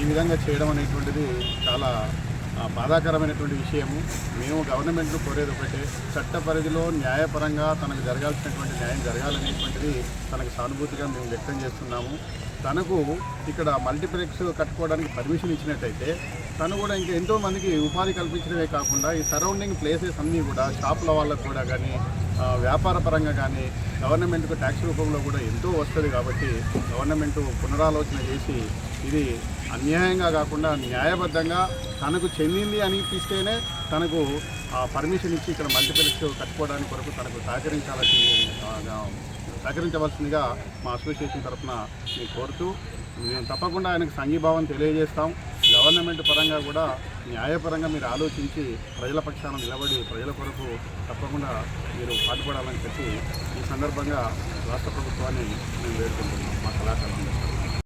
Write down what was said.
ఈ విధంగా చేయడం అనేటువంటిది చాలా బాధాకరమైనటువంటి విషయము. మేము గవర్నమెంట్ను కోరేది ఒకటే చట్ట పరిధిలో న్యాయపరంగా తనకు జరగాల్సినటువంటి న్యాయం జరగాలనేటువంటిది తనకు సానుభూతిగా మేము వ్యక్తం చేస్తున్నాము. తనకు ఇక్కడ మల్టీప్లెక్స్ కట్టుకోవడానికి పర్మిషన్ ఇచ్చినట్టయితే తను కూడా ఇంకా ఎంతో మందికి ఉపాధి కల్పించడమే కాకుండా ఈ సరౌండింగ్ ప్లేసెస్ అన్నీ కూడా షాపుల వాళ్ళకు కూడా కానీ వ్యాపార పరంగా కానీ గవర్నమెంట్కు ట్యాక్స్ రూపంలో కూడా ఎంతో వస్తుంది కాబట్టి గవర్నమెంట్ పునరాలోచన చేసి ఇది అన్యాయంగా కాకుండా న్యాయబద్ధంగా తనకు చెందింది అనిపిస్తేనే తనకు ఆ పర్మిషన్ ఇచ్చి ఇక్కడ మల్టీప్లెక్స్ కట్టుకోవడానికి కొరకు తనకు సహకరించాలని సహకరించవలసిందిగా మా అసోసియేషన్ తరఫున మేము కోరుతూ మేము తప్పకుండా ఆయనకు సంఘీభావం తెలియజేస్తాం. గవర్నమెంట్ పరంగా కూడా న్యాయపరంగా మీరు ఆలోచించి ప్రజల పక్షాన నిలబడి ప్రజల కొరకు తప్పకుండా మీరు పాటుపడాలని చెప్పి ఈ సందర్భంగా రాష్ట్ర ప్రభుత్వాన్ని మేము వేడుకుంటున్నాం మా కళాకారులందరూ